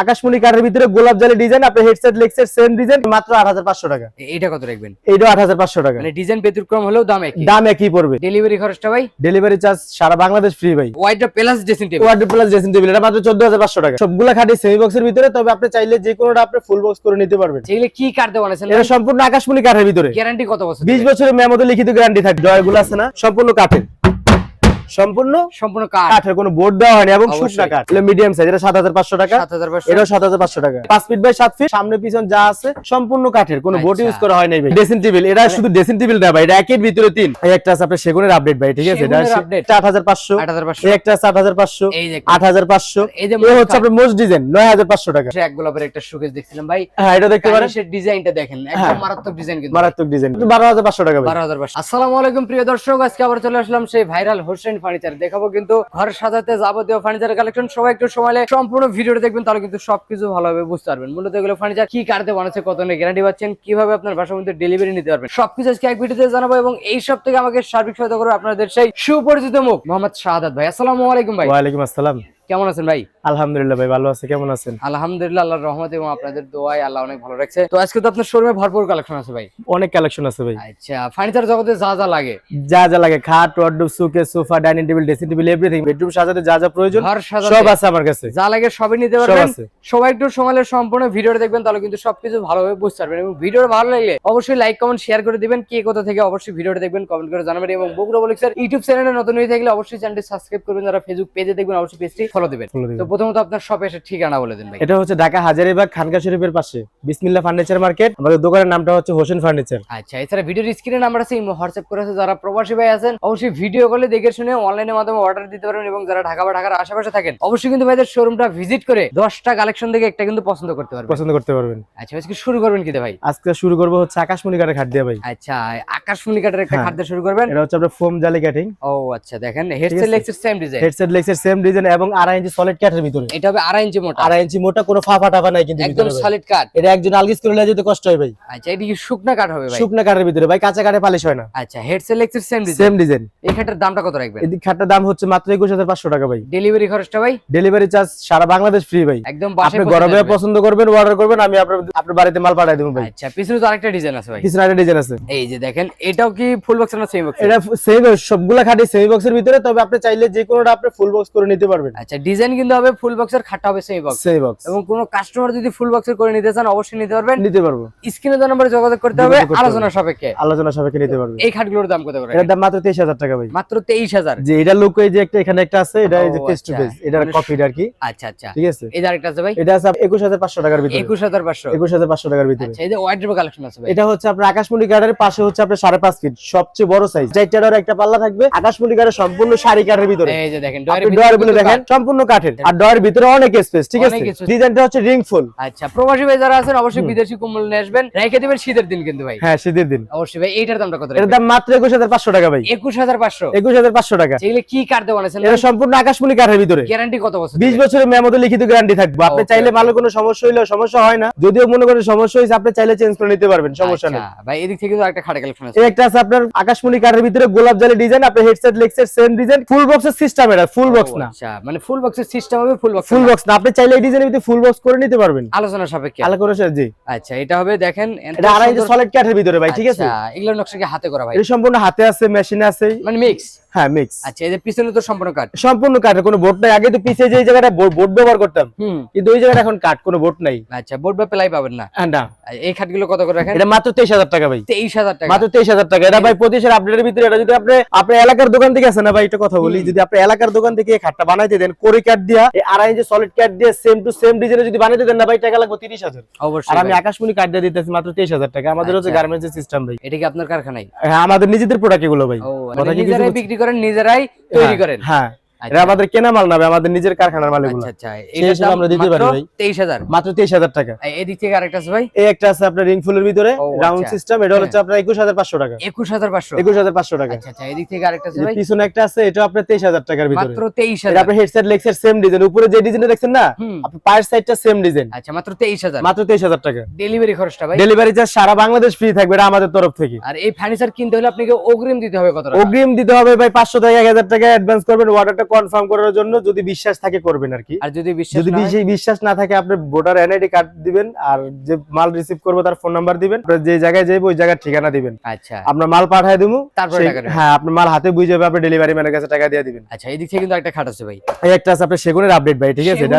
আকাশমণি কাঠের ভিতরে গোলাপ জালি ডিজাইন আপনি হেডসেট লেগসেট সেম ডিজাইন মাত্র আট হাজার পাঁচশো টাকা। এটা কত রাখবেন? হাজার পাঁচশো টাকা। মানে ডিজাইন ব্যতিক্রম হলেও দাম একই। দাম একই পড়বে। ডেলিভারি খরচটা ভাই? ডেলিভারি চার্জ সারা বাংলাদেশ ফ্রি ভাই। ওয়াইডটা plus dressing table ward plus dressing table এটা মাত্র চোদ্দ হাজার পাঁচশো টাকা। সবগুলা খাটি সেমি বক্সের ভিতরে তবে আপনি চাইলে যে কোনোটা আপনি ফুল বক্স করে নিতে পারবেন। যেগুলো কি কাটতে বানাইছেন এটা সম্পূর্ণ আকাশমণি কাঠের ভিতরে। গ্যারান্টি কত বছর বিশ বছরের মেমোতে লিখিত গ্যারান্টি থাকে জয়গুলো আছে না? সম্পূর্ণ কাঠের। সম্পূর্ণ সম্পূর্ণ কাঠ। কাঠের কোনো বোর্ড দেওয়া হয়নি এবং শুকনা কাঠ। মিডিয়াম সাইজ এটা সাত হাজার পাঁচশো টাকা। সাত হাজার পাঁচশো। এটাও সাত হাজার পাঁচশো টাকা। পাঁচ ফিট বাই সাত ফিট সামনে পিছন যা আছে সম্পূর্ণ কাঠের। কোনো বোর্ড আচ্ছা। ইউজ করা হয় নাই ভাই। ড্রেসিং টেবিল এটা শুধু ড্রেসিং টেবিল না ভাই এটা একের ভিতরে তিন। এই একটা আছে আপনার সেগুনের আপডেট ভাই ঠিক আছে? এটা সেগুনের update? আট হাজার পাঁচশো। আট হাজার পাঁচশো। এই একটা আছে আট হাজার পাঁচশো। এই যে হচ্ছে আপনার মোস্ট ডিজাইন নয় হাজার পাঁচশো টাকা। এক গোলাপের একটা শোকেস দেখছিলাম ভাই। হ্যাঁ এটা দেখতে পারেন। কার্নিশের ডিজাইনটা দেখেন। একদম হ্যাঁ। মারাত্মক ডিজাইন কিন্তু। মারাত্মক ডিজাইন বারো হাজার পাঁচশো টাকা ভাই। বারো হাজার পাঁচশো। আসসালামু আলাইকুম প্রিয় দর্শক আজকে আবার চলে আসলাম সেই ভাইরাল হোসেন ফার্নিচার। দেখাবো কিন্তু ঘর সাজাতে যাবতীয় ফার্নিচার কালেকশন সবাই একটু সময় সম্পূর্ণ ভিডিওটা দেখবেন, তাহলে কিন্তু সবকিছু ভালোভাবে বুঝতে পারবেন। মূলত এগুলো ফার্নিচার কি কাটতে বানাচ্ছে, কত গ্যারান্টি পাচ্ছেন, কীভাবে আপনার বাসার মধ্যে ডেলিভারি নিতে পারবেন, সবকিছু আজকে এক ভিডিওতে জানাব এবং এই সব থেকে আমাকে সার্বিক সহায়তা করব আপনাদের সেই সুপরিচিত মুখ, মোহাম্মদ শাহাদ ভাই আসসালাম আলাইকুম ভাই। ওয়ালাইকুম আসসালাম। কেমন আছেন ভাই? আলহামদুলিল্লাহ ভাই ভালো আছে। কেমন আছেন? আলহামদুলিল্লাহ আল্লাহর রহমত এবং আপনাদের দোয়ায় আল্লাহ অনেক ভালো রাখছে। তো আজকে তো আপনার শোরুমে ভরপুর কালেকশন আছে ভাই। অনেক কালেকশন আছে ভাই। আচ্ছা ফার্নিচার জগতে যা যা লাগে। যা যা লাগে খাট wardrobe showcase sofa dining table dressing table everything bedroom সাজাতে যা যা প্রয়োজন সব আছে আমার কাছে। যা লাগে সবই নিতে পারবেন। আছে। সবাই একটু সময়ের সম্পূর্ণ ভিডিওটা দেখবেন তাহলে কিন্তু সবকিছু ভালোভাবে বুঝতে পারবেন এবং ভিডিও ভালো লাগলে অবশ্যই লাইক কমেন্ট শেয়ার করে দিবেন কে কোথা থেকে অবশ্যই ভিডিওটা দেখবেন কমেন্ট করে জানাবেন এবং বগুড়া বলিক্সের ইউটিউব চ্যানেলে নতুন হয়ে থাকলে অবশ্যই চ্যানেলটি সাবস্ক্রাইব করবেন। যারা ফেসবুক পেজে দেখবেন অবশ্যই পেজটি ফলো দিবেন। তো প্রথমত আপনার শপে এসে ঠিকানা বলে দিন ভাই। এটা হচ্ছে ঢাকা হাজারিবাগ খানকা শরীফের পাশে বিসমিল্লা ফার্নিচার মার্কেট। আমাদের দোকানের নামটা হচ্ছে হোসেন ফার্নিচার। আচ্ছা এছাড়া ভিডিওর স্ক্রিনে নাম্বার আছে হোয়াটসঅ্যাপ করে আছে যারা প্রবাসী ভাই আছেন অবশ্যই ভিডিও কলে দেখে শুনে অনলাইনের মাধ্যমে অর্ডার দিতে পারবেন এবং যারা ঢাকা বা ঢাকার আশেপাশে থাকেন অবশ্যই কিন্তু ভাইদের শোরুমটা ভিজিট করে দশটা কালেকশন থেকে একটা কিন্তু পছন্দ করতে পারবেন। পছন্দ করতে পারবেন। আচ্ছা আজকে শুরু করবেন কি দিয়ে ভাই? আজকে শুরু করব হচ্ছে আকাশমণি কাঠের খাট দিয়ে ভাই। আচ্ছা আকাশমণি কাঠের একটা হ্যাঁ। খাদ্য শুরু করবেন। এটা হচ্ছে আপনার ফোম জালি কাটিং ও আচ্ছা দেখেন হেডসেট আছে। লেগসের সেম ডিজাইন হেডসেট লেগসের সেম ডিজাইন এবং আড়াই ইঞ্চি সলিড কাঠের ভিতরে। এটা হবে আড়াই ইঞ্চি মোটা। আড়াই ইঞ্চি মোটা কোনো ফাফা টাফা নাই কিন্তু একদম সলিড কাঠ এটা একজন আলগিস করে নিয়ে যেতে কষ্ট হয় ভাই। আচ্ছা এটা কি শুকনা কাঠ হবে ভাই? শুকনা কাঠের ভিতরে ভাই কাঁচা কাঠে পালিশ হয় না। আচ্ছা লেগসের সেম ডিজাইন সেম ডিজাইন এই খাটের দামটা কত রাখবেন? খাটটার দাম হচ্ছে মাত্র একুশ হাজার পাঁচশো টাকা ভাই। ডেলিভারি খরচটা ভাই? ডেলিভারি চার্জ সারা বাংলাদেশ ফ্রি ভাই। একদম আপনি গরমে পছন্দ করবেন অর্ডার করবেন আমি আপনার আপনার বাড়িতে মাল পাঠিয়ে দেবো ভাই। আচ্ছা পিছনে তো আরেকটা ডিজাইন আছে ভাই। কিছু একটা ডিজাইন আছে। এই যে দেখেন এটাও কি ফুল বক্স না সেম বক্স এটা সেম সবগুলা খাটি সেমি বক্সের ভিতরে তবে আপনি চাইলে যে কোনোটা আপনি ফুল বক্স করে নিতে পারবেন। আচ্ছা ডিজাইন কিন্তু হবে ফুল বক্সের খাটটা হবে সেম বক্স সেমি বক্স এবং কোনো কাস্টমার যদি ফুল বক্সের করে নিতে চান অবশ্যই নিতে পারবেন। নিতে পারব। স্ক্রিনে দেওয়া নম্বরে যোগাযোগ করতে হবে। আলোচনা সাপেক্ষে। আলোচনা সাপেক্ষে নিতে পারবে। এই খাটগুলোর দাম কত করে? এটার দাম মাত্র তেইশ হাজার টাকা ভাই। মাত্র তেইশ হাজার। যে এটা লুক এই যে একটা এখানে একটা আছে এটা এই যে ফেস টু আচ্ছা। ফেস এটা মানে কপি আর কি। আচ্ছা আচ্ছা। ঠিক আছে? এই আরেকটা আছে ভাই। এটা আছে একুশ হাজার পাঁচশো টাকার ভিতরে। একুশ হাজার পাঁচশো। একুশ হাজার পাঁচশো টাকার ভিতরে। আচ্ছা এই যে ওয়াইড কালেকশন আছে ভাই। এটা হচ্ছে আপনার আকাশমণি গার্ডের পাশে হচ্ছে আপনার সাড়ে পাঁচ ফিট সবচেয়ে বড় সাইজ চারটার একটা পাল্লা থাকবে। আকাশমণি গার্ডের সম্পূর্ণ শাড়ি কাঠের ভিতরে। এই যে দেখেন ভিতরে দেখেন। সম্পূর্ণ কাঠের। আর ডয়ার ভিতরে অনেক স্পেস ঠিক আছে? ডিজাইনটা হচ্ছে রিং ফুল আচ্ছা প্রবাসী ভাই যারা আছেন অবশ্যই বিদেশি কম্বল নিয়ে আসবেন। রেখে দিবেন শীতের দিন কিন্তু ভাই। হ্যাঁ শীতের দিন। অবশ্যই ভাই এইটার দামটা কত এটার দাম মাত্র একুশ হাজার পাঁচশো টাকা ভাই। একুশ হাজার পাঁচশো? একুশ হাজার পাঁচশো টাকা। যেগুলো কি কাঠ দিয়ে বানাইছেন এটা সম্পূর্ণ আকাশমণি কাঠের ভিতরে। গ্যারান্টি কত বছর বিশ বছরের মেমোতে লিখিত গ্যারান্টি থাকবে। আপনি চাইলে. ভালো কোনো সমস্যা হইলেও সমস্যা হয় না। যদিও মনে করেন সমস্যা হয়েছে আপনি চাইলে চেঞ্জ করে নিতে পারবেন সমস্যা নেই। আচ্ছা, ভাই এদিক থেকে কিন্তু আরেকটা খাটে কালেকশন আছে। একটা আছে আপনার আকাশমণি কাঠের ভিতরে গোলাপ জালি ডিজাইন আপনি headset leg set same design full বক্সের সিস্টেম এটা ফুল বক্স না। আচ্ছা মানে ফুল বক্সের সিস্টেম হবে ফুল বক্স ফুল বক্স না আপনি চাইলে এই ডিজাইনের ভিতরে ফুল বক্স করে নিতে পারবেন। আলোচনা সাপেক্ষে। আলোচনা সাপেক্ষে জি। আচ্ছা এটা হবে দেখেন এটা আড়াই সলিড কাঠের ভিতরে ভাই ঠিক আছে? এগুলোর নকশা কি হাতে করা ভাই। এটা সম্পূর্ণ হাতে আছে মেশিনে আছে। মানে মিক্স হ্যাঁ মিক্স আচ্ছা এই যে পিছনে তো সম্পূর্ণ কাঠ। সম্পূর্ণ কাঠের কোনো বোর্ড নাই। আগে তো পিছিয়ে যে জায়গাটা বোর্ড ব্যবহার করতাম। কিন্তু ওই জায়গাটা এখন কাঠ কোনো বোর্ড নাই। আচ্ছা বোর্ড বা প্লাই পাবেন না? হ্যাঁ, না। এই খাটগুলো কত করে রাখেন? এটা মাত্র তেইশ হাজার টাকা ভাই। তেইশ হাজার টাকা। মাত্র তেইশ হাজার টাকা। এটা ভাই পঁচিশের আপডেটের ভিতরে এটা যদি আপনি আপনার এলাকার দোকান থেকে আছে না ভাই এটা কথা বলি। যদি আপনি এলাকার দোকান থেকে এই খাটটা বানাইতে দেন কোরি কাঠ দিয়া এই আড়াই ইঞ্চি সলিড কাঠ দিয়ে সেম টু সেম ডিজাইনে যদি বানাইতে দেন না ভাই টাকা লাগবে তিরিশ হাজার। আর অবশ্যই আমি। আকাশমণি কাঠ দিয়ে দিতেছি মাত্র তেইশ হাজার টাকা। আমাদের হচ্ছে আচ্ছা। গার্মেন্টস সিস্টেম ভাই। এটা কি আপনার কারখানায়? হ্যাঁ আমাদের নিজেদের প্রোডাক্ট এগুলো ভাই। ও মানে? বিক্রি করেন নিজেরাই তৈরি হ্যাঁ, করেন। হ্যাঁ। এটা আমাদের কেনা মাল না আমাদের নিজের কারখানার মাল এগুলো আচ্ছা। আচ্ছা আমরা দিতে পারি ভাই। তেইশ হাজার। মাত্র তেইশ হাজার টাকা। এদিক থেকে আরেকটা আছে ভাই। এই একটা আছে আপনার রিং ফুলের ভিতরে রাউন্ড আচ্ছা। সিস্টেম এটা হ্যাঁ। হচ্ছে আপনার একুশ হাজার পাঁচশো টাকা। একুশ হাজার পাঁচশো। একুশ হাজার পাঁচশো টাকা। আচ্ছা আচ্ছা এদিক থেকে আরেকটা আছে ভাই। পিছনে একটা আছে এটা আপনার তেইশ হাজার টাকার ভিতরে। মাত্র তেইশ এটা আপনার হেডসেট সেম ডিজাইন উপরে যে ডিজাইনটা দেখছেন না আপনি পায়ের সাইডটা সেম ডিজাইন আচ্ছা মাত্র তেইশ হাজার। মাত্র তেইশ হাজার টাকা। ডেলিভারি খরচটা ভাই। ডেলিভারি চার্জ সারা বাংলাদেশ ফ্রি থাকবে এটা আমাদের তরফ থেকে। আর এই ফার্নিচার কিনতে হলে আপনাকে অগ্রিম দিতে হবে কত টাকা? অগ্রিম দিতে হবে ভাই পাঁচশো থেকে এক হাজার টাকা অ্যাডভান্স করবেন অর্ডারটা কনফার্ম করার জন্য যদি বিশ্বাস থাকে করবেন আর কি। আর যদি বিশ্বাস যদি বিশ্বাস না থাকে আপনি ভোটার এনআইডি কার্ড দিবেন আর যে মাল রিসিভ করব তার ফোন নাম্বার দিবেন যে জায়গায় যাইবো ওই জায়গার ঠিকানা দিবেন। আচ্ছা। আপনার মাল পাঠায় দিবো তারপরে টাকা হ্যাঁ আপনার মাল হাতে বুঝে যাবে আপনি ডেলিভারি ম্যানের কাছে টাকা দিয়ে দিবেন। আচ্ছা এদিক থেকে কিন্তু একটা খাট আছে ভাই। এই একটা আছে আপনার সেগুনের আপডেট ভাই ঠিক আছে? এটা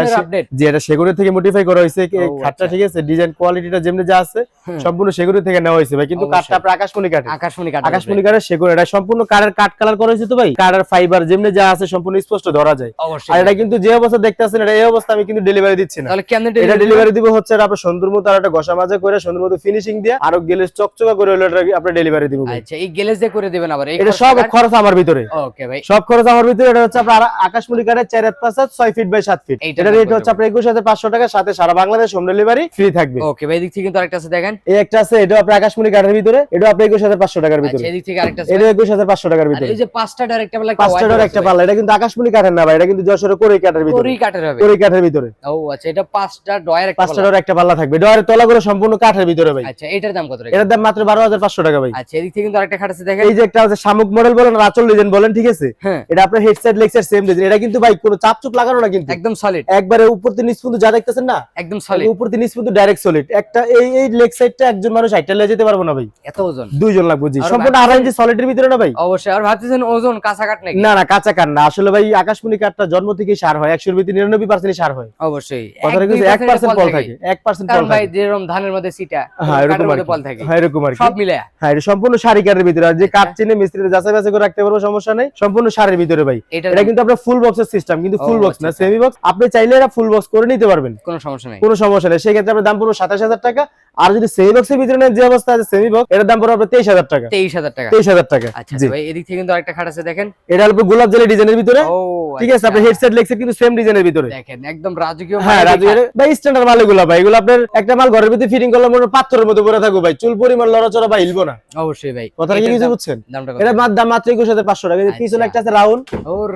যে এটা সেগুনের থেকে মডিফাই করা হয়েছে। খাটটা আচ্ছা। ঠিক আছে ডিজাইন কোয়ালিটিটা যেমনি যা আছে। সম্পূর্ণ সেগুনের থেকে নেওয়া হয়েছে ভাই। কিন্তু। কাঠটা আপনার আকাশমণি কাঠে আকাশমণি কাঠ আকাশমণি কাঠের সেগুন এটা সম্পূর্ণ কাঠের কাঠ কালার করা হয়েছে তো ভাই। কাঠের ফাইবার যেমনি যা আছে সম্পূর্ণ স্পষ্ট ধরা যায়। আর এটা কিন্তু যে অবস্থা দেখতেছেন এটা এই অবস্থা আমি কিন্তু ডেলিভারি দিচ্ছি না। তাহলে কেমনে এটা ডেলিভারি দিব হচ্ছে এটা আপনার সুন্দর মতো আর একটা ঘষা মাজা করে সুন্দর মতো ফিনিশিং দিয়ে আরও গেলে চকচকা করে হলো এটা আপনার ডেলিভারি দিব আচ্ছা এই গ্যালেজ দিয়ে করে দিবেন আবার এটা সব খরচ আমার ভিতরে। ওকে ভাই। সব খরচ আমার ভিতরে এটা হচ্ছে আপনার আকাশমণি কাঠের চার হাত পাঁচ হাত ছয় ফিট বাই সাত ফিট এটা রেট হচ্ছে আপনার একুশ হাজার পাঁচশো টাকা সাথে সারা বাংলাদেশ হোম ডেলিভারি ফ্রি থাকবে। ওকে ভাই এদিক থেকে কিন্তু আরেকটা আছে দেখেন। এই একটা আছে এটা আপনার আকাশমণি কাঠের ভিতরে এটা আপনার একুশ হাজার পাঁচশো টাকার ভিতরে। আচ্ছা এদিক থেকে আরেকটা আছে এটা একুশ হাজার পাঁচশো টাকার ভিতরে। এই যে পাঁচটা ডাইরেক্ট বলে পাঁচটা ডোর একটা পাল্লা এটা কিন্তু আকাশমণি কাঠের না ভাই এটা কিন্তু যশোরের কোরি কাঠের ভিতরে। করি কাঠের হবে। কোরি কাঠের ভিতরে। ও আচ্ছা এটা পাঁচটা ডয়ের একটা পাঁচটা। ডোর একটা পাল্লা থাকবে। ডোরের তলা করে সম্পূর্ণ কাঠের ভিতরে ভাই। আচ্ছা এটার দাম কত রেখে এটার দাম মাত্র বারো হাজার পাঁচশো টাকা ভাই। আচ্ছা এদিক থেকে কিন্তু আরেকটা খাট আছে দেখেন। এই যে একটা আছে শামুক মডেল বলেন আর আচল ডিজাইন বলেন ঠিক আছে? হ্যাঁ। এটা আপনার হেডসেট লেগসেট সেম ডিজাইন এটা কিন্তু ভাই কোনো চাপ চুপ লাগানো না কিন্তু। একদম সলিড একবারে উপর থেকে নিচ পর্যন্ত যা দেখতেছেন না একদম সলিড উপর থেকে নিচ পর্যন্ত ডাইরেক্ট সলিড একটা এই এই লেগ সাইডটা একজন মানুষ হাইটা লিয়ে যেতে পারব না ভাই। এত ওজন। দুইজন লাগবে জি। আর সম্পূর্ণ আড়াই ইঞ্চি সলিডের ভিতরে না ভাই? অবশ্যই। আর ভাবতেছেন ওজন কাঁচা কাট নাকি? না না কাঁচা কান না। আসলে ভাই আকাশমণি কাঠটা জন্ম থেকেই সার হয় একশোর ভিতরে নিরানব্বই পার্সেন্ট সার হয়। অবশ্যই। এক এক পার্সেন্ট ফল থাকে। এক পার্সেন্ট ফল থাকে। যেরকম ধানের মধ্যে সিটা হ্যাঁ এরকম আর ফল থাকে। হ্যাঁ এরকম আর সব মিলে। হ্যাঁ এটা সম্পূর্ণ সারি কাঠের ভিতরে। আর যে আচ্ছা। কাঠ চিনে মিস্ত্রিতে যাচাই বাছাই করে রাখতে পারব সমস্যা নেই। সম্পূর্ণ সারের ভিতরে ভাই। এটা কিন্তু আপনার ফুল বক্সের সিস্টেম কিন্তু ফুল বক্স না সেমি বক্স আপনি চাইলে এটা ফুল বক্স করে নিতে পারবেন। কোনো সমস্যা নাই। কোনো সমস্যা নেই। সেক্ষেত্রে আপনার দাম পড়বে সাতাশ হাজার টাকা। আর যদি সেমি বক্সের ভিতরে যে অবস্থা আছে সেমি বক্স এটার দাম পড়বে তেইশ হাজার টাকা। তেইশ হাজার টাকা। তেইশ হাজার টাকা আচ্ছা ভাই এদিক থেকে কিন্তু আরেকটা খাট আছে দেখেন। এটা হলো গোলাপ জেলের ডিজাইনের ভিতরে। ও ঠিক আছে আচ্ছা। আপনার হেডসেট লেগসেট কিন্তু সেম ডিজাইনের ভিতরে। দেখেন একদম রাজকীয় হ্যাঁ মানের রাজু খাট। ভাই স্ট্যান্ডার্ড মাল এগুলো ভাই। এগুলো আপনার একটা মাল ঘরের ভিতরে ফিটিং করলে মনে পাথরের মতো পড়ে থাকব ভাই। চুল পরিমাণ লড়াচড়া বা হিলবো না। অবশ্যই ভাই। কথাটা কি কিছু বুঝছেন এটা মার দাম মাত্র একুশ হাজার পাঁচশো টাকা। এই যে পিছনে আচ্ছা। একটা আছে রাউন্ড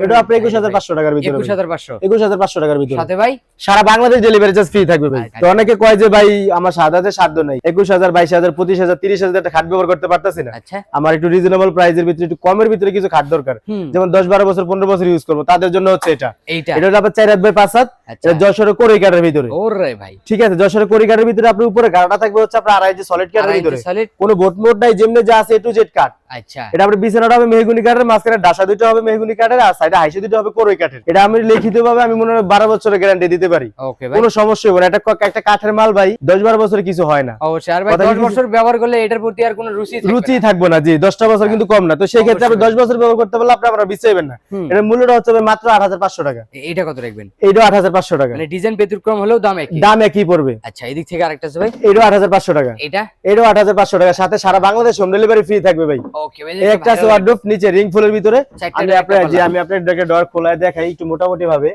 এটা আপনার একুশ হাজার ভাই, পাঁচশো টাকার ভিতরে একুশ হাজার পাঁচশো। একুশ হাজার পাঁচশো টাকার ভিতরে। সাথে ভাই? সারা বাংলাদেশ ডেলিভারি চার্জ ফ্রি থাকবে ভাই। আচ্ছা। তো অনেকে কয় যে ভাই আমার হাজার সাধ্য নাই। একুশ হাজার বাইশ হাজার পঁচিশ হাজার তিরিশ হাজার একটা খাট ব্যবহার করতে পারতেছি না। আচ্ছা। আমার একটু রিজনেবল প্রাইসের ভিতরে একটু কমের ভিতরে কিছু খাদ্য দরকার। যেমন দশ বারো বছর পনেরো বছর ইউজ করব তাদের জন্য হচ্ছে এটা। এটা আপনার চার হাত বাই পাঁচ হাত। এটা যশোরের কাঠের ভিতরে। ওরে ভাই। ঠিক আছে যশোরের কোরি ভিতরে আপনার উপরে গাড়াটা থাকবে হচ্ছে আপনার আড়াই সলিড কাঠের ভিতরে। কোনো বোট মোট নাই যেমনি যা আছে টু জেড কাঠ আচ্ছা। এটা আপনার বিছানাটা হবে মেহগুনি কাঠের মাঝখানে ডাসা দুটো হবে মেহগুনি কাঠের আর সাইডে হাইসে দুটো হবে কোরই কাঠের এটা আমি লিখিত ভাবে আমি মনে হয় বারো বছরের গ্যারান্টি দিতে পারি। কোনো সমস্যা হবে না। এটা একটা কাঠের মাল ভাই দশ বারো বছরে কিছু হয় না। অবশ্যই। আর ভাই দশ বছর ব্যবহার করলে এটার প্রতি আর কোনো রুচি থাকবে রুচি না। থাকব না জি দশটা বছর কিন্তু কম না। তো সেই ক্ষেত্রে আপনি দশ বছর ব্যবহার করতে পারলে আপনি আপনারা বিচাইবেন না। এটার মূল্যটা হচ্ছে মাত্র আট হাজার পাঁচশো টাকা। এ- এইটা কত রাখবেন? এইটাও আট হাজার পাঁচশো টাকা। মানে ডিজাইন ব্যতিক্রম হলেও দাম একই। দাম একই পড়বে। আচ্ছা এদিক থেকে আরেকটা আছে ভাই। এরও আট হাজার পাঁচশো টাকা। এটা? এটাও আট হাজার পাঁচশো টাকা। সাথে সারা বাংলাদেশ হোম ডেলিভারি ফ্রি থাকবে ভাই। ওকে একটা আছে ওয়ার্ডরোব নিচে রিং ফুলের ভিতরে। আমি আপনার যে আমি আপনার ডর খোলায় দেখাই একটু মোটামুটি ভাবে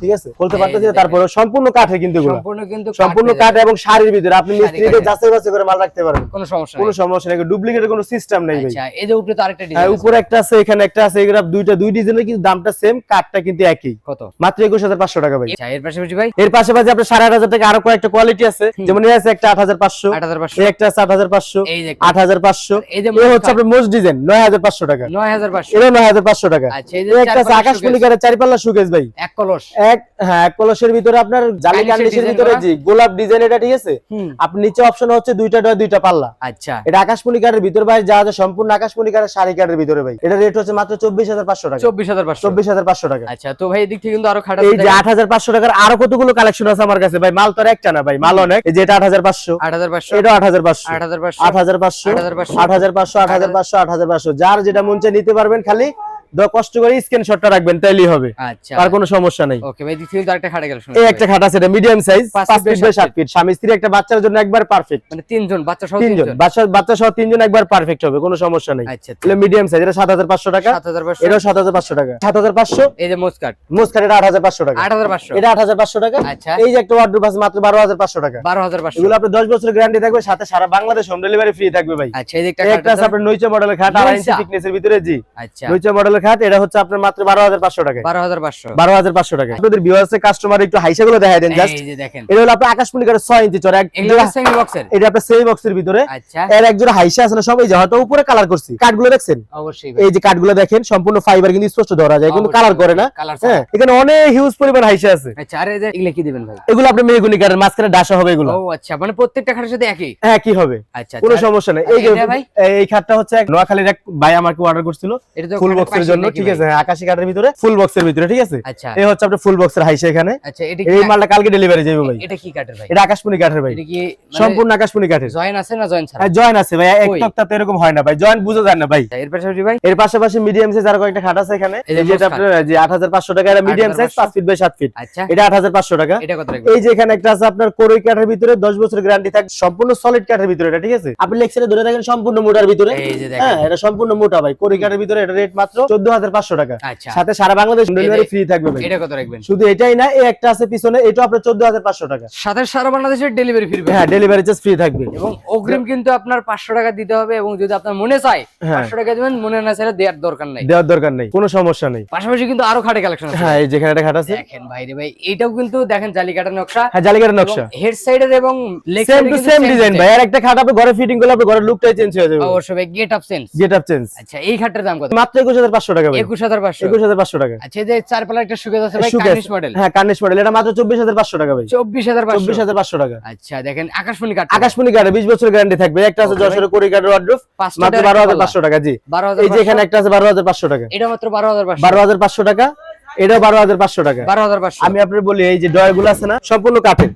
ঠিক আছে? খুলতে এই পারতেছি তারপরে সম্পূর্ণ কাঠে কিন্তু সম্পূর্ণ কিন্তু সম্পূর্ণ কাঠ এবং শাড়ির ভিতরে। আপনি মিস্ত্রিকে যাচাই বাছাই করে মাল রাখতে কোনো সমস্যা কোনো সমস্যা নেই ডুপ্লিকেটের কোনো সিস্টেম নেই ভাই। আচ্ছা এই যে উপরে তো আরেকটা হ্যাঁ ডিজাইন উপরে একটা আছে এখানে একটা আছে এগুলো দুইটা দুই ডিজাইনের কিন্তু দামটা সেম কাঠটা কিন্তু একই। কত? মাত্র একুশ হাজার পাঁচশো টাকা ভাই। আচ্ছা এর পাশাপাশি ভাই? এর পাশাপাশি আপনার সাড়ে আট হাজার টাকা আরও কয়েকটা কোয়ালিটি আছে। যেমন এই আছে একটা আট হাজার পাঁচশো। আট হাজার পাঁচশো। এই একটা আছে আট হাজার পাঁচশো। এই যে আট হাজার পাঁচশো। এই যে হচ্ছে আপনার মোস্ট ডিজাইন নয় হাজার পাঁচশো টাকা। নয় হাজার পাঁচশো। এটা নয় হাজার পাঁচশো টাকা। আচ্ছা এই যে একটা আছে আকাশ মল্লিকারের চারিপাল্লা সুকেশ ভাই। এক কলস। এক হ্যাঁ এক কলসের ভিতরে আপনার জালি design ভিতরে জি গোলাপ ডিজাইন এটা ঠিক আছে আপনি নিচে অপশন হচ্ছে দুইটা ডয় দুইটা পাল্লা আচ্ছা এটা আকাশমণি কাঠের ভিতর ভাই যা আছে সম্পূর্ণ আকাশমণি কাঠের শাড়ি কাঠের ভিতরে ভাই এটা রেট হচ্ছে মাত্র চব্বিশ হাজার পাঁচশো টাকা চব্বিশ হাজার পাঁচশো চব্বিশ হাজার পাঁচশো টাকা আচ্ছা তো ভাই এদিক থেকে কিন্তু আরও খাটা এই যে আট হাজার পাঁচশো টাকার আরও কতগুলো কালেকশন আছে আমার কাছে ভাই মাল তো একটা না ভাই মাল অনেক এই যে এটা আট হাজার পাঁচশো আট হাজার পাঁচশো এটা আট হাজার পাঁচশো আট হাজার পাঁচশো আট হাজার পাঁচশো 8,500, আট হাজার পাঁচশো আট হাজার পাঁচশো আট হাজার পাঁচশো যার যেটা মন চায় নিতে পারবেন খালি কষ্ট করে স্ক্রিনশটটা রাখবেন তাইলেই হবে। আচ্ছা। আর কোনো সমস্যা নেই। ওকে ভাই কিন্তু আরেকটা খাটা গেল শুনুন। এই একটা খাট আছে এটা মিডিয়াম সাইজ পাঁচ পাঁচ ফিট by বাই সাত সাত ফিট স্বামী স্ত্রী একটা বাচ্চার জন্য একবার পারফেক্ট মানে তিনজন বাচ্চা সহ তিনজন বাচ্চা বাচ্চা সহ তিনজন একবার পারফেক্ট হবে কোনো সমস্যা নেই। আচ্ছা এটা মিডিয়াম সাইজ এটা সাত হাজার পাঁচশো টাকা। সাত হাজার পাঁচশো। এটাও সাত হাজার পাঁচশো টাকা। সাত হাজার পাঁচশো? এই যে মোস্কাট এটা আট হাজার পাঁচশো টাকা। আট হাজার পাঁচশো। এটা আট হাজার পাঁচশো টাকা। আচ্ছা। এই যে একটা ওয়ার্ডরোব আছে মাত্র বারো হাজার পাঁচশো টাকা। বারো হাজার পাঁচশো। এগুলো আপনার দশ বছরের গ্যারান্টি থাকবে সাথে সারা বাংলাদেশ হোম ডেলিভারি ফ্রি থাকবে ভাই। আচ্ছা এই যে একটা খাট একটা আছে। আপনার নইচা মডেলের খাট ইঞ্চি thickness এর ভিতরে জি। আচ্ছা। নইচা মডেলের খাট এটা হচ্ছে আপনার মাত্র বারো হাজার পাঁচশো টাকা বারো হাজার পাঁচশো। বারো হাজার পাঁচশো টাকা আপনাদের ভিউয়ার্সের কাস্টমার একটু হাইসা গুলো দেখা দেন জাস্ট এটা হলো আপনার আকাশমণি কাঠের ছয় ইঞ্চি চড়া এটা আপনার সেই বক্সের ভিতরে। আচ্ছা। এর একজোড়া হাইসা আছে না সবাই যে হয়তো উপরে কালার করছি। কাঠগুলো দেখছেন? অবশ্যই এই যে কাঠগুলো দেখেন সম্পূর্ণ ফাইবার কিন্তু স্পষ্ট ধরা যায় কিন্তু কালার করে না। হ্যাঁ এখানে অনেক হিউজ পরিমাণ হাইসা আছে। আচ্ছা আরে এগুলো কি দিবেন ভাই? এগুলো আপনার মেহগুনি কাঠের মাঝখানে ডাসা হবে এগুলো। ও আচ্ছা মানে প্রত্যেকটা খাটের সাথে একই? হ্যাঁ কি হবে। আচ্ছা কোনো আচ্ছা। সমস্যা নেই। এই এই খাটটা হচ্ছে এক নোয়াখালীর এক ভাই আমাকে অর্ডার করছিল। এটা তো ফুল বক্সের পাশেই জন্য ঠিক আছে হ্যাঁ, আকাশি কাঠের ভিতরে ফুল বক্সের ভিতরে ঠিক আছে? আচ্ছা। এই হচ্ছে আপনার ফুল বক্সের হাইসা এখানে। আচ্ছা এটা এই মালটা কালকে ডেলিভারি যাবে ভাই। এটা কি কাঠের ভাই? এটা আকাশমণি কাঠের ভাই। এটা কি সম্পূর্ণ আকাশমণি কাঠের। জয়েন আছে না জয়েন ছাড়া? হ্যাঁ জয়েন আছে ভাই এক ওই। এরকম হয় না ভাই জয়েন বুঝা যায় না ভাই। আচ্ছা, এর পাশাপাশি ভাই? এর পাশাপাশি মিডিয়াম সাইজ আর কয়েকটা খাট আছে এখানে। এই যেটা আপনার যে আট হাজার পাঁচশো টাকা এটা মিডিয়াম সাইজ 8,500 ফিট বাই সাত ফিট আচ্ছা। এটা আট হাজার পাঁচশো টাকা। এটা কত এই যে এখানে একটা আছে আপনার কোরই কাঠের ভিতরে দশ বছর গ্যারান্টি থাকে সম্পূর্ণ সলিড কাঠের ভিতরে এটা ঠিক আছে? আপনি লেক্সারে ধরে থাকেন সম্পূর্ণ মোটার ভিতরে। এই যে দেখেন। হ্যাঁ এটা সম্পূর্ণ মোটা ভাই কোরই কাঠের ভিতরে এটা রেট মাত্র চোদ্দ হাজার পাঁচশো টাকা। আচ্ছা। সাথে সারা বাংলাদেশ ডেলিভারি ফ্রি থাকবে এটা কত রাখবেন? শুধু এটাই না এই একটা আছে পিছনে এটা আপনার চোদ্দ হাজার পাঁচশো টাকা। সাথে সারা বাংলাদেশের ডেলিভারি ফ্রি হ্যাঁ ডেলিভারি চার্জ ফ্রি থাকবে। এবং অগ্রিম কিন্তু আপনার পাঁচশো টাকা দিতে হবে এবং যদি আপনার মনে চায় হ্যাঁ। পাঁচশো টাকা দিবেন মনে না চাইলে দেওয়ার দরকার নাই। দেওয়ার দরকার নেই কোনো সমস্যা নেই। পাশাপাশি কিন্তু আরও খাটে কালেকশন আছে। হ্যাঁ এই যেখানে একটা খাট আছে। দেখেন ভাই রে ভাই এটাও কিন্তু দেখেন নকশা। হ্যাঁ নকশা। হেড সাইডের এবং leg same to same design ভাই। আর একটা খাট আপনি ঘরে ফিটিং করলে আপনার ঘরের লুকটাই চেঞ্জ হয়ে যাবে। অবশ্যই ভাই get up sense get up change আচ্ছা এই খাটটার দাম কত? মাত্র পাঁচশো টাকা ভাই। একুশ হাজার পাঁচশো। একুশ হাজার পাঁচশো টাকা। আচ্ছা যে চার পালা একটা সুকেজ আছে ভাই কার্নিশ মডেল হ্যাঁ কার্নিশ মডেল এটা মাত্র চব্বিশ হাজার পাঁচশো টাকা ভাই। চব্বিশ হাজার চব্বিশ পাঁচশো হাজার পাঁচশো টাকা। আচ্ছা দেখেন আকাশমণি কাঠ। আকাশমণি কার্ডে বিশ বছর গ্যারান্টি থাকবে। একটা আছে কোরি মাত্র বারো হাজার পাঁচশো টাকা জি। বারো হাজার এই যে এখানে একটা আছে বারো হাজার পাঁচশো টাকা। এটা মাত্র বারো হাজার বারো হাজার পাঁচশো টাকা। এটাও বারো হাজার পাঁচশো টাকা। বারো হাজার পাঁচশো। আমি আপনার বলি এই যে ডয়গুলো আছে না সম্পূর্ণ কাঠের।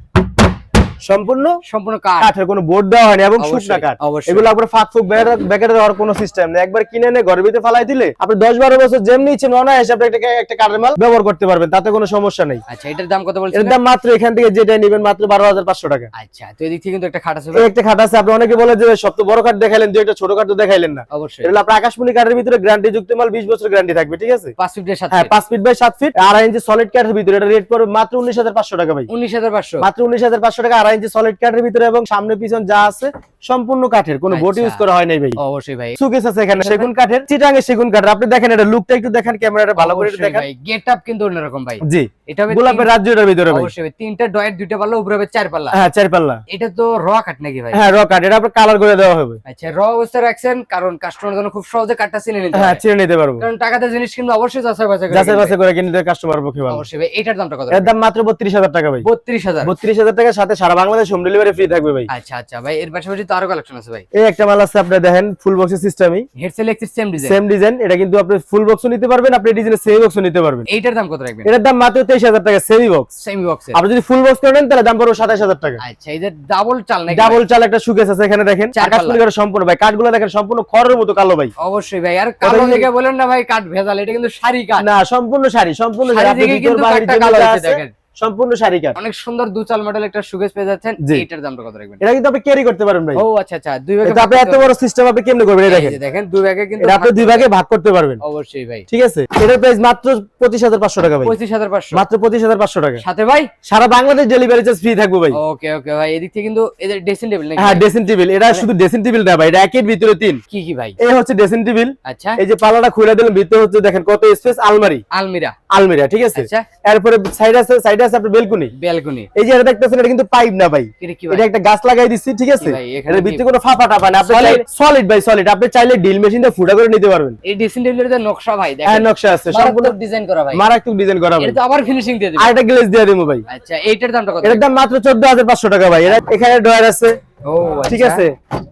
সম্পূর্ণ সম্পূর্ণ কাঠ। কাঠের কোনো বোর্ড দেওয়া হয়নি এবং শুকনা কাঠ। এগুলো আপনার ফাঁক ফুক ব্যাকেটে দেওয়ার কোনো সিস্টেম নেই। একবার কিনে এনে ঘরের ভিতরে ফালাই দিলে আপনি দশ বারো বছর যেমনি ইচ্ছে অনায়াসে আপনি একটা একটা কাঠের মাল ব্যবহার করতে পারবেন। তাতে কোনো সমস্যা নেই। আচ্ছা এটার দাম কত বলছেন দাম মাত্র এখান থেকে যেটা নেবেন মাত্র বারো হাজার পাঁচশো টাকা। আচ্ছা তো এদিক থেকে কিন্তু একটা খাট আছে একটা খাট আছে। আপনি অনেকে বলে যে সব তো বড় খাট দেখাইলেন যে একটা ছোট খাট তো দেখাইলেন না। অবশ্যই। এটা হলো আপনার আকাশমণি কাঠের ভিতরে গ্যারান্টি যুক্ত মাল বিশ বছর গ্যারান্টি থাকবে ঠিক আছে? পাঁচ ফিটের সাথে হ্যাঁ পাঁচ ফিট বাই সাত ফিট। আড়াই ইঞ্চি সলিড কাঠের ভিতরে। এটা রেট পড়বে মাত্র উনিশ হাজার পাঁচশো টাকা ভাই। উনিশ হাজার পাঁচশো। মাত্র উনিশ হাজার পাঁচশো টাকা আড়াই ইঞ্চি সলিড কাঠের ভিতরে এবং সামনে পিছন যা আছে সম্পূর্ণ কাঠের কোনো বোট আচ্ছা। ইউজ করা হয় নাই ভাই। অবশ্যই ভাই। সুকেস আছে এখানে সেগুন কাঠের চিটাঙ্গে সেগুন কাঠের আপনি দেখেন এটা লুকটা একটু দেখেন ক্যামেরাটা ভালো করে দেখেন। গেট আপ কিন্তু অন্যরকম ভাই। জি এটা হবে গোলাপের রাজ্যটার ভিতরে ভাই। অবশ্যই তিনটা ডয়ের দুইটা পাল্লা উপরে হবে চার পাল্লা হ্যাঁ চার পাল্লা এটা তো র কাট নাকি ভাই? হ্যাঁ র কাঠ এটা আপনার কালার করে দেওয়া হবে। আচ্ছা র অবস্থায় রাখছেন কারণ কাস্টমার যেন খুব সহজে কাটটা চিনে নিতে হ্যাঁ চিনে নিতে পারব। কারণ টাকাতে জিনিস কিন্তু অবশ্যই যাচাই বাছাই করে যাচাই। বাছাই করে কিনতে কাস্টমার পক্ষে ভালো। অবশ্যই ভাই এটার দামটা কত? এর দাম মাত্র বত্রিশ হাজার টাকা ভাই। বত্রিশ হাজার। বত্রিশ হাজার টাকার সাথে সারা বাংলাদেশ হোম ডেলিভারি ফ্রি থাকবে ভাই। আচ্ছা আচ্ছা ভাই এর পাশাপাশি তো আরও কালেকশন আছে ভাই। এই একটা মাল আছে আপনি দেখেন ফুল বক্সের সিস্টেমই হেডসেল এক্সিস সেম ডিজাইন সেম ডিজাইন এটা কিন্তু আপনি ফুল বক্সও নিতে পারবেন আপনি ডিজাইনের সেমি বক্সও নিতে পারবেন। এইটার দাম কত রাখবেন? এটার দাম মাত্র তেইশ হাজার টাকা সেমি বক্স সেমি বক্সের আপনি যদি ফুল বক্স করেন তাহলে দাম পড়বে সাতাশ হাজার টাকা। আচ্ছা এই যে ডাবল চাল নাকি ডাবল চাল একটা সুকেস আছে এখানে দেখেন। আকাশ সম্পূর্ণ। ভাই কাঠগুলো দেখেন সম্পূর্ণ খড়ের মতো কালো ভাই? অবশ্যই ভাই আর কালো ওটা কি- দেখে বলেন না ভাই কাঠ ভেজাল এটা কিন্তু শাড়ি কাঠ। না সম্পূর্ণ শাড়ি সম্পূর্ণ শাড়ি আপনি ভিতর কালো আছে, দেখেন। সম্পূর্ণ শাড়ি কাঠ অনেক সুন্দর দুচাল মডেল একটা সুগেজ পেয়ে যাচ্ছেন। জি। এইটার দামটা কত রাখবেন? এটা কিন্তু আপনি ক্যারি করতে পারবেন ভাই। ও আচ্ছা আচ্ছা। দুই ভাগে এটা আপনি এত বড় সিস্টেম আপনি কেমনে করবেন? এই দেখেন। দেখেন দুই ভাগে কিন্তু এটা আপনি দুই ভাগে ভাগ করতে পারবেন। অবশ্যই ভাই। ঠিক আছে? এটার প্রাইস মাত্র পঁচিশ হাজার পাঁচশো টাকা ভাই। পঁচিশ হাজার পাঁচশো। মাত্র পঁচিশ হাজার পাঁচশো টাকা। সাথে ভাই? সারা বাংলাদেশ ডেলিভারি চার্জ ফ্রি থাকবে ভাই। ওকে ওকে ভাই। এদিক থেকে কিন্তু এদের ড্রেসিং টেবিল নাকি হ্যাঁ? ড্রেসিং টেবিল এটা মানে- শুধু ড্রেসিং টেবিল না ভাই এটা একের ভিতরে তিন। কি কি ভাই? এই হচ্ছে ড্রেসিং টেবিল আচ্ছা। এই যে পাল্লাটা খুলে দিলেন ভিতরে হচ্ছে দেখেন কত স্পেস আলমারি। আলমিরা। আলমিরা ঠিক আছে? আচ্ছা। এরপরে সাইড আছে সাইড আছে আপনার বেলকুনি। এই যে এটা দেখতেছেন এটা কিন্তু পাইপ না ভাই। এটা এটা একটা গাছ লাগাই দিচ্ছি ঠিক আছে? ভিতরে কোনো ফাঁপা টাপা না। আপনি সলিড ভাই সলিড আপনি চাইলে ডিল মেশিন দিয়ে ফুটা করে নিতে পারবেন। এই যে নকশা ভাই হ্যাঁ নকশা আছে। সম্পূর্ণ ডিজাইন করা ভাই। মারাত্মক ডিজাইন করা ভাই। এটা আবার ফিনিশিং দিয়ে দিবেন। আর গ্লেজ দিয়ে দেবো ভাই। আচ্ছা এইটার দামটা কত? এটার দাম মাত্র চোদ্দ হাজার পাঁচশো টাকা ভাই। এখানে ডয়ার আছে। ও ঠিক আচ্ছা। আছে?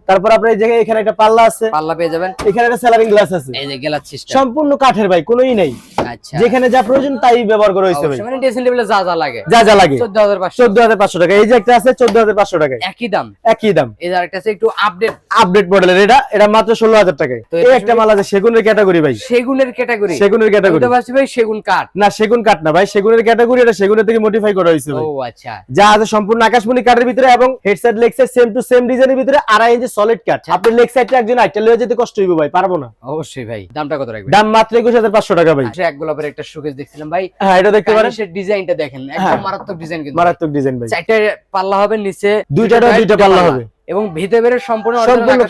তারপর আপনার এই জায়গায় এখানে একটা পাল্লা আছে। পাল্লা পেয়ে যাবেন। এখানে একটা স্যালারিং গ্লাস আছে। এই যে গেলার সিস্টেম সম্পূর্ণ কাঠের ভাই কোনোই নাই। আচ্ছা যেখানে যা প্রয়োজন তাই ব্যবহার করা হয়েছে ভাই। মানে ড্রেসিং টেবিলে যা যা লাগে। যা যা লাগে। চোদ্দ হাজার পাঁচশো চোদ্দ হাজার পাঁচশো টাকা। এই যে একটা আছে চোদ্দ হাজার পাঁচশো টাকায়। একই দাম। একই দাম। এই আরেকটা আছে একটু আপডেট আপডেট মডেলের এটা এটা মাত্র ষোলো হাজার টাকায়। তো এই একটা মাল আছে সেগুনের ক্যাটাগরি ভাই। সেগুনের ক্যাটাগরি সেগুনের ক্যাটাগরি পারছি ভাই সেগুন কাঠ। না সেগুন কাঠ না ভাই। সেগুনের ক্যাটাগরি এটা সেগুনের থেকে মডিফাই করা হয়েছে ভাই। ও আচ্ছা। যা আছে সম্পূর্ণ আকাশমণি কাঠের ভিতরে এবং headset leg side same to same ডিজাইনের ভিতরে আড়াই ইঞ্চি সলিড কাঠ। আপনি লেগ সাইডটা একজন আইটেল লয়ে যেতে কষ্ট হইব ভাই পারব না। অবশ্যই ভাই। দামটা কত রাখবেন? দাম মাত্র একুশ হাজার পাঁচশো টাকা ভাই। আচ্ছা গোলাপের একটা শোকেস দেখছিলাম ভাই। হ্যাঁ এটা দেখতে পারেন। ডিজাইনটা দেখেন হ্যাঁ। একদম মারাত্মক ডিজাইন কিন্তু। মারাত্মক ডিজাইন ভাই। চারটে পাল্লা হবে নিচে দুইটা দুইটা পাল্লা হবে। এবং ভিতরে সম্পূর্ণ সম্পূর্ণ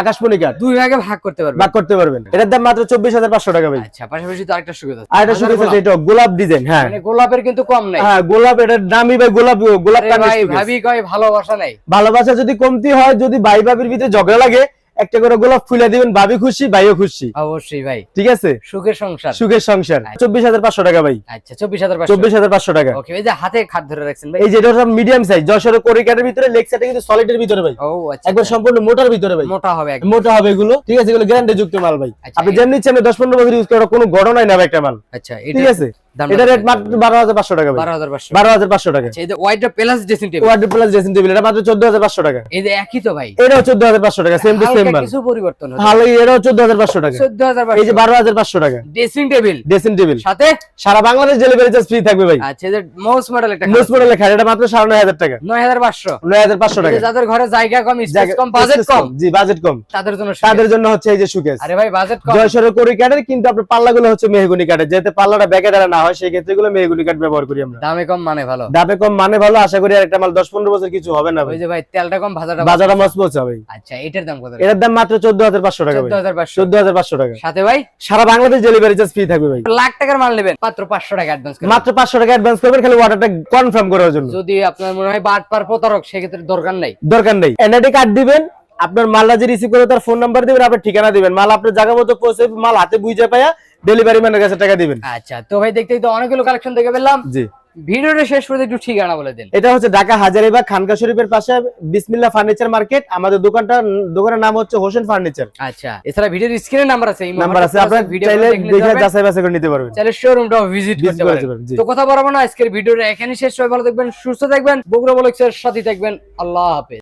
আকাশমণি কাঠ। দুই ভাগে ভাগ করতে পারবে ভাগ করতে পারবেন। এটার দাম মাত্র চব্বিশ হাজার পাঁচশো টাকা ভাই। আচ্ছা পাশাপাশি তো আরেকটা সুবিধা আছে। আর এটা শুরু গোলাপ। এটা গোলাপ ডিজাইন হ্যাঁ। মানে গোলাপের কিন্তু কম নাই। হ্যাঁ গোলাপ এটার দামই ভাই গোলাপ গোলাপ ভাই ভাবি কয় ভালোবাসা নাই। ভালোবাসা যদি কমতি হয় যদি ভাই ভাবির ভিতরে ঝগড়া লাগে একটা করে গোলাপ ফুলে দিবেন ভাবি খুশি ভাইও খুশি। অবশ্যই ভাই। ঠিক আছে? সুখের সংসার। সুখের সংসার। চব্বিশ হাজার পাঁচশো টাকা ভাই। আচ্ছা চব্বিশ হাজার চব্বিশ হাজার পাঁচশো টাকা। ওকে এই যে হাতে খাট ধরে রাখছেন ভাই। এই যে মিডিয়াম সাইজ যশোর কোরিকাটের ভিতরে সাইডে কিন্তু সলিডের ভিতরে ভাই। ও আচ্ছা। একবার সম্পূর্ণ মোটার ভিতরে ভাই। মোটা হবে মোটা হবে এগুলো। ঠিক আছে এগুলো গ্যারান্টি যুক্ত মাল ভাই। আচ্ছা, আপনি যেমনি ইচ্ছা দশ পনেরো বছর ইউজ করার কোনো ঘটনাই না ভাই একটা মাল। আচ্ছা ঠিক আছে? এটা রেট মাত্র টাকা ভাই। বারো হাজার পাঁচশো। বারো হাজার পাঁচশো টাকা। এই যে ওয়াইডটা plus dressing table ward plus dressing table এটা মাত্র চোদ্দ হাজার পাঁচশো টাকা। এই যে একই তো ভাই। এটাও চোদ্দ হাজার পাঁচশো টাকা সেম টু সেম হালকা কিছু পরিবর্তন হচ্ছে। ভালো এটাও চোদ্দ হাজার পাঁচশো টাকা। চোদ্দ এই যে বারো হাজার পাঁচশো টাকা। ড্রেসিং টেবিল ড্রেসিং টেবিল সাথে? সারা বাংলাদেশ ডেলিভারি চার্জ ফ্রি থাকবে ভাই। আচ্ছা এই যে মাউস মডেল একটা মোস্ট মডেলের খাট এটা মাত্র সাড়ে নয় হাজার টাকা। নয় হাজার পাঁচশো। নয় হাজার পাঁচশো টাকা। যাদের ঘরে জায়গা কম স্পেস কম বাজেট কম। জি বাজেট কম। তাদের জন্য তাদের জন্য হচ্ছে এই যে সুকেস আরে ভাই বাজেট কম। জয়সরের করি কাঠের কিন্তু আপনার পাল্লাগুলো হচ্ছে মেহগুনি কাঠের। যেহেতু পাল্লাটা ব্যাকে দ্বারা না হয় সেই ক্ষেত্রে এগুলো মেহগুনি কাঠ ব্যবহার করি আমরা। দামে কম মানে ভালো? দামে কম মানে ভালো আশা করি আর একটা মাল দশ পনেরো বছর কিছু হবে না ভাই। ওই যে ভাই তেলটা কম ভাজাটা বাজারটা মজবুত হবে। আচ্ছা এটার দাম কত? এটার দাম মাত্র চোদ্দ হাজার পাঁচশো টাকা চোদ্দ ভাই হাজার পাঁচশো। চোদ্দ হাজার পাঁচশো টাকা। সাথে ভাই? সারা বাংলাদেশ ডেলিভারি চার্জ ফ্রি থাকবে ভাই। লাখ টাকার মাল নেবেন মাত্র পাঁচশো টাকা অ্যাডভান্স মাত্র পাঁচশো টাকা অ্যাডভান্স করবেন খালি অর্ডারটা কনফার্ম করার জন্য। যদি আপনার মনে হয় বাট পার প্রতারক সেক্ষেত্রে দরকার নাই। দরকার নেই। এনআইডি কার্ড দিবেন আপনার মালটা যে রিসিভ করে তার ফোন নাম্বার দিবেন আপনার ঠিকানা দিবেন। মাল আপনার জায়গা মতো পৌঁছে মাল হাতে বুঝে পায়া ডেলিভারি ম্যানের কাছে টাকা দিবেন। আচ্ছা তো ভাই দেখতেই তো অনেকগুলো কালেকশন দেখে পেলাম জি। ভিডিওটা শেষ করে একটু ঠিকানা বলে দেন। এটা হচ্ছে ঢাকা হাজারিবাগ খানকা শরীফের পাশে বিসমিল্লা ফার্নিচার মার্কেট। আমাদের দোকানটা দোকানের নাম হচ্ছে হোসেন ফার্নিচার। আচ্ছা এছাড়া ভিডিওর স্ক্রিনে নাম্বার আছে এই নাম্বার আছে আপনার ভিডিও চাইলে দেখে যাচাই বাছাই করে নিতে পারবেন। চাইলে শোরুমটাও ভিজিট করতে জি। তো কথা বলব না আজকের ভিডিওটা এখানেই শেষ। সবাই ভালো থাকবেন সুস্থ থাকবেন বগুড়া বলকের সাথে থাকবেন। আল্লাহ হাফেজ।